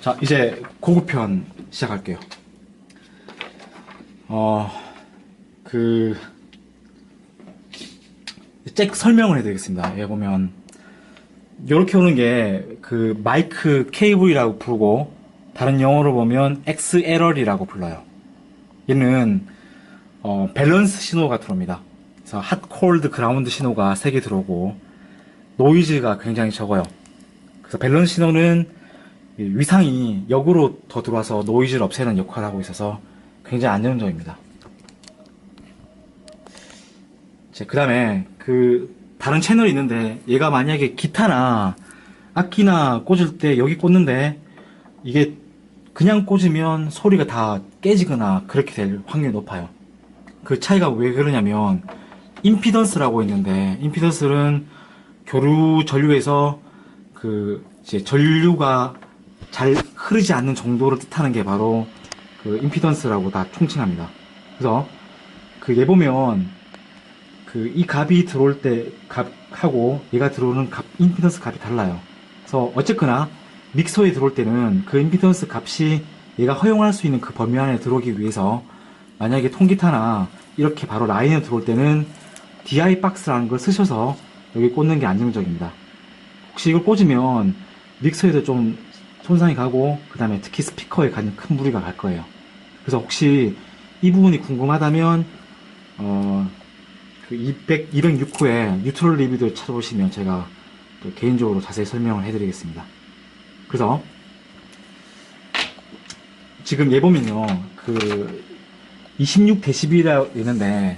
자, 이제 고급편 시작할게요. 어, 그, 잭 설명을 해드리겠습니다. 여기 보면, 이렇게 오는 게, 그, 마이크 케이블이라고 부르고, 다른 영어로 보면 XLR이라고 불러요. 얘는, 어, 밸런스 신호가 들어옵니다. 그래서 핫, 콜드, 그라운드 신호가 3개 들어오고, 노이즈가 굉장히 적어요. 그래서 밸런스 신호는 이 위상이 역으로 더 들어와서 노이즈를 없애는 역할을 하고 있어서 굉장히 안정적입니다. 그 다음에 그 다른 채널이 있는데 얘가 만약에 기타나 악기나 꽂을 때 여기 꽂는데 이게 그냥 꽂으면 소리가 다 깨지거나 그렇게 될 확률이 높아요. 그 차이가 왜 그러냐면 임피던스라고 있는데 임피던스는 교류 전류에서 그 이제 전류가 잘 흐르지 않는 정도를 뜻하는 게 바로 그 임피던스라고 다 총칭합니다. 그래서 그 얘 보면 그 이 값이 들어올 때 값하고 얘가 들어오는 값 임피던스 값이 달라요. 그래서 어쨌거나 믹서에 들어올 때는 그 임피던스 값이 얘가 허용할 수 있는 그 범위 안에 들어오기 위해서 만약에 통기타나 이렇게 바로 라인에 들어올 때는 DI 박스라는 걸 쓰셔서 여기 꽂는 게 안정적입니다. 혹시 이걸 꽂으면 믹서에도 좀 손상이 가고 그 다음에 특히 스피커에 가는 큰 무리가 갈 거예요. 그래서 혹시 이 부분이 궁금하다면 어, 그 200, 206호에 뉴트럴 리뷰를 찾아보시면 제가 또 개인적으로 자세히 설명을 해드리겠습니다. 그래서 지금 얘 보면요, 그 26dB이라 있는데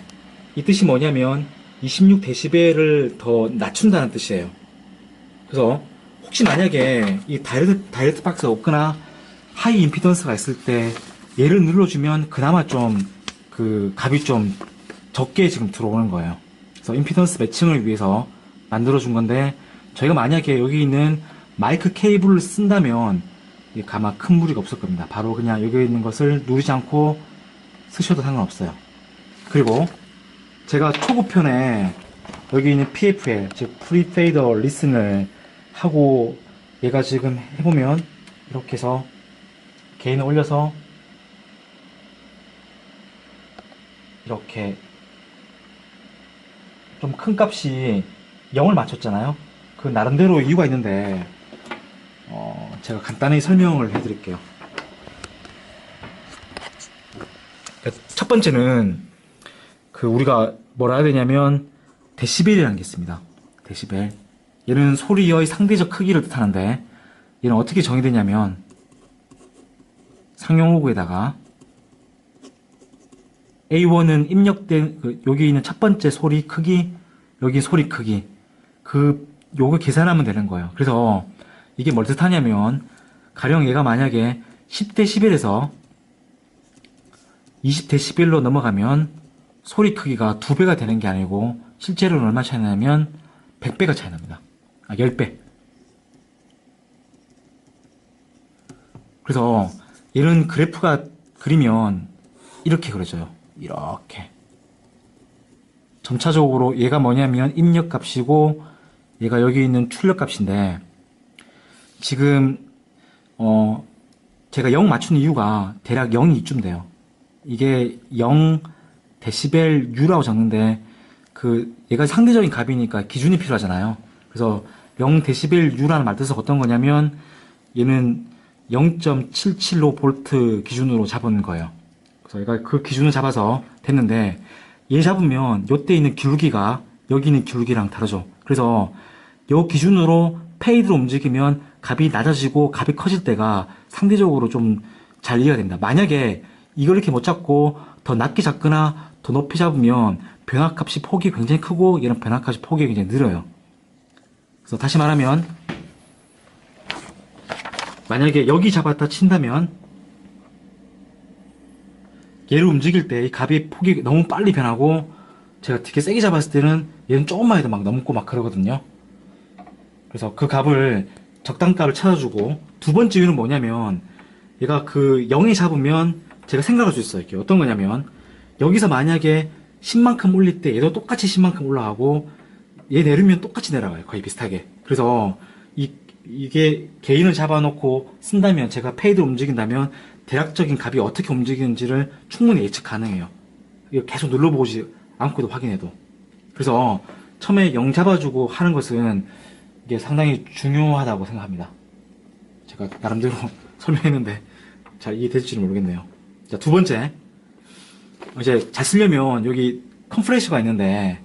이 뜻이 뭐냐면 26dB를 더 낮춘다는 뜻이에요. 그래서 혹시 만약에 이 다이렉트, 다이렉트 박스가 없거나 하이 임피던스가 있을 때 얘를 눌러주면 그나마 좀 그 값이 좀 적게 지금 들어오는 거예요. 그래서 임피던스 매칭을 위해서 만들어준 건데 저희가 만약에 여기 있는 마이크 케이블을 쓴다면 이게 가마 큰 무리가 없을 겁니다. 바로 그냥 여기 있는 것을 누르지 않고 쓰셔도 상관없어요. 그리고 제가 초급편에 여기 있는 PFL, 즉 프리페이더 리슨을 하고 얘가 지금 해보면 이렇게 해서 개인을 올려서 이렇게 좀 큰 값이 0을 맞췄잖아요. 그 나름대로 이유가 있는데 어, 제가 간단히 설명을 해드릴게요. 첫 번째는 그 우리가 뭐라 해야 되냐면 데시벨이라는 게 있습니다. 데시벨. 얘는 소리의 상대적 크기를 뜻하는데 얘는 어떻게 정의되냐면 상용호구에다가 A1은 입력된 그 여기 있는 첫 번째 소리 크기 여기 소리 크기 그 요거 계산하면 되는 거예요. 그래서 이게 뭘 뜻하냐면 가령 얘가 만약에 10dB에서 20dB로 넘어가면 소리 크기가 두 배가 되는 게 아니고 실제로는 얼마 차이 나냐면 100배가 차이 납니다. 아, 10배. 그래서 이런 그래프가 그리면 이렇게 그려져요. 이렇게. 점차적으로 얘가 뭐냐면 입력 값이고 얘가 여기 있는 출력 값인데 지금 어 제가 0 맞춘 이유가 대략 0이 이쯤 돼요. 이게 0 데시벨 U라고 적는데 그 얘가 상대적인 값이니까 기준이 필요하잖아요. 그래서 0 데시벨 U라는 말 뜻은 어떤 거냐면 얘는 0.775V 기준으로 잡은 거예요. 그래서 얘가 그 기준을 잡아서 됐는데 얘 잡으면 요때 있는 기울기가 여기 있는 기울기랑 다르죠. 그래서 요 기준으로 페이드로 움직이면 값이 낮아지고 값이 커질 때가 상대적으로 좀 잘 이해가 된다. 만약에 이걸 이렇게 못 잡고 더 낮게 잡거나 더 높이 잡으면 변화값이 폭이 굉장히 크고 얘는 변화값이 폭이 굉장히 느려요. 그래서 다시 말하면 만약에 여기 잡았다 친다면 얘를 움직일 때이 값이 폭이 너무 빨리 변하고 제가 되게 세게 잡았을 때는 얘는 조금만 해도 막 넘고 막 그러거든요. 그래서 그 값을 적당값을 찾아주고 두 번째 이유는 뭐냐면 얘가 그 0에 잡으면 제가 생각할 수 있어요. 이게 어떤 거냐면 여기서 만약에 10만큼 올릴 때 얘도 똑같이 10만큼 올라가고 얘 내리면 똑같이 내려가요. 거의 비슷하게. 그래서 이 이게 개인을 잡아놓고 쓴다면 제가 페이드를 움직인다면 대략적인 값이 어떻게 움직이는지를 충분히 예측 가능해요. 이거 계속 눌러보지 않고도 확인해도. 그래서 처음에 0 잡아주고 하는 것은 이게 상당히 중요하다고 생각합니다. 제가 나름대로 설명했는데 잘 이해될지는 모르겠네요. 자, 두 번째. 이제 잘 쓰려면 여기 컴프레셔가 있는데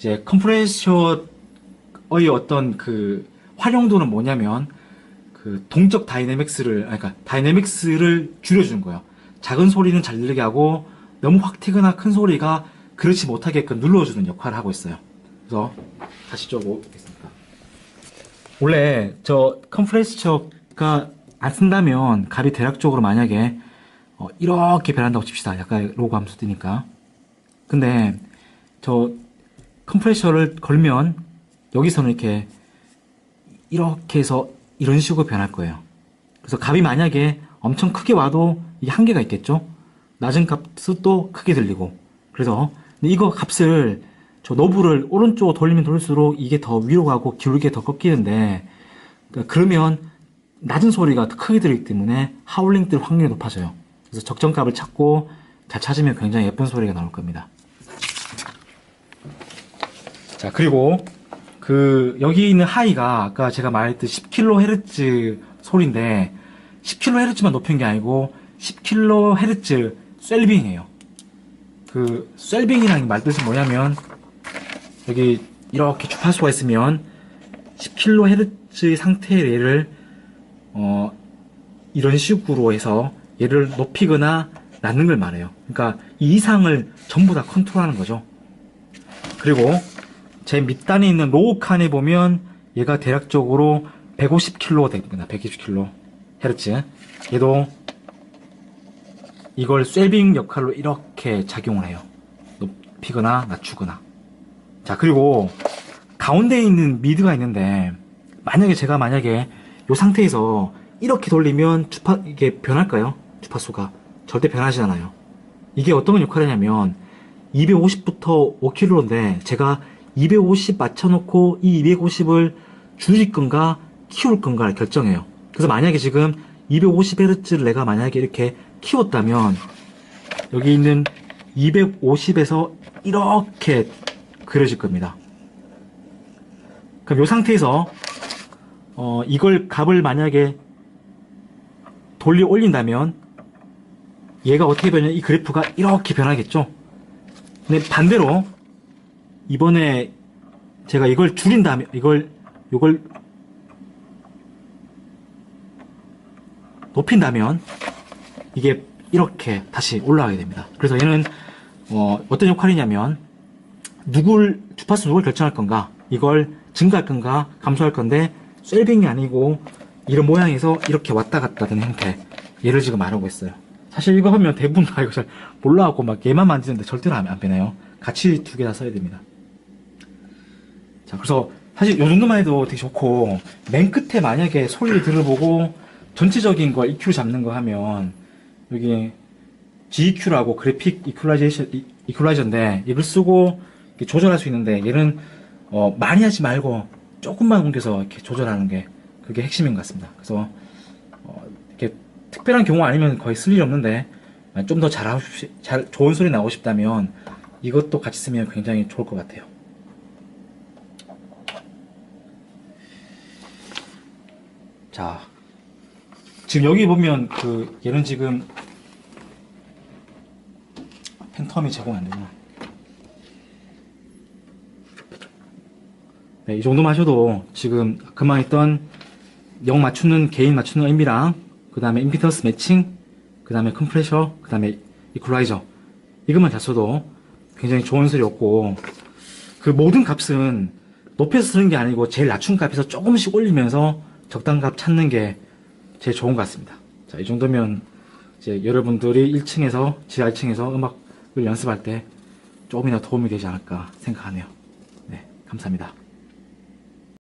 이제 컴프레셔의 어떤 그 활용도는 뭐냐면 그 동적 다이내믹스를 그러니까 다이내믹스를 줄여주는 거예요. 작은 소리는 잘 들리게 하고 너무 확 튀거나 큰 소리가 그렇지 못하게끔 눌러주는 역할을 하고 있어요. 그래서 다시 줘보겠습니다. 원래 저 컴프레셔가 안 쓴다면 값이 대략적으로 만약에 어, 이렇게 변한다고 칩시다. 약간 로그 함수 뜨니까. 근데 저 컴프레셔를 걸면 여기서는 이렇게 이렇게 해서 이런 식으로 변할 거예요. 그래서 값이 만약에 엄청 크게 와도 이게 한계가 있겠죠? 낮은 값은 또 크게 들리고. 그래서 이거 값을 저 노브를 오른쪽으로 돌리면 돌릴수록 이게 더 위로 가고 기울게 더 꺾이는데 그러니까 그러면 낮은 소리가 더 크게 들리기 때문에 하울링 뜰 확률이 높아져요. 그래서 적정값을 찾고 잘 찾으면 굉장히 예쁜 소리가 나올 겁니다. 자, 그리고 그 여기 있는 하이가 아까 제가 말했듯 10kHz 소리인데 10kHz만 높인 게 아니고 10kHz 셀빙이에요. 그 셀빙이라는 말 뜻이 뭐냐면 여기 이렇게 주파수가 있으면 10kHz 상태의 얘를 어 이런 식으로 해서 얘를 높이거나 낮는 걸 말해요. 그러니까 이 이상을 전부 다 컨트롤하는 거죠. 그리고 제 밑단에 있는 로우 칸에 보면 얘가 대략적으로 150kg 됩니다. 120kg 헤르츠. 얘도 이걸 쇠빙 역할로 이렇게 작용을 해요. 높이거나 낮추거나. 자, 그리고 가운데에 있는 미드가 있는데 만약에 제가 만약에 이 상태에서 이렇게 돌리면 주파 이게 변할까요? 주파수가 절대 변하지 않아요. 이게 어떤 역할이냐면 250부터 5kg인데 제가 250 맞춰놓고 이 250을 줄일 건가 키울 건가를 결정해요. 그래서 만약에 지금 250Hz를 내가 만약에 이렇게 키웠다면 여기 있는 250에서 이렇게 그려질 겁니다. 그럼 이 상태에서 어, 이걸 값을 만약에 돌려 올린다면 얘가 어떻게 변하냐 이 그래프가 이렇게 변하겠죠. 근데 반대로 이번에 제가 이걸 줄인다면 이걸 이걸 높인다면 이게 이렇게 다시 올라가게 됩니다. 그래서 얘는 어, 어떤 역할이냐면 누굴 주파수 누굴 결정할 건가 이걸 증가할 건가 감소할 건데 셀빙이 아니고 이런 모양에서 이렇게 왔다 갔다 되는 형태 얘를 지금 말하고 있어요. 사실 이거 하면 대부분 다 이거 잘 몰라갖고 막 얘만 만지는데 절대로 안 빼네요. 같이 두 개 다 써야 됩니다. 자, 그래서 사실 요 정도만 해도 되게 좋고 맨 끝에 만약에 소리를 들어보고 전체적인 걸 EQ 잡는 거 하면 여기 GEQ라고 그래픽 이퀄라이제이션 이- 이퀄라이저인데 이걸 쓰고 조절할 수 있는데 얘는 어, 많이 하지 말고 조금만 옮겨서 이렇게 조절하는 게 그게 핵심인 것 같습니다. 그래서 어, 이렇게 특별한 경우 아니면 거의 쓸 일이 없는데 좀 더 잘하고 싶, 잘 좋은 소리 나고 싶다면 이것도 같이 쓰면 굉장히 좋을 것 같아요. 자, 지금 여기 보면 그 얘는 지금 팬텀이 제공 안 되구나. 네, 이 정도만 하셔도 지금 그만 했던 영 맞추는 개인 맞추는 의미랑 그 다음에 임피턴스 매칭 그 다음에 컴프레셔 그 다음에 이퀄라이저 이것만 잘 써도 굉장히 좋은 소리였고 그 모든 값은 높여서 쓰는 게 아니고 제일 낮춘 값에서 조금씩 올리면서 적당 값 찾는 게 제일 좋은 것 같습니다. 자, 이 정도면 이제 여러분들이 1층에서 지하 1층에서 음악을 연습할 때 조금이나 도움이 되지 않을까 생각하네요. 네, 감사합니다.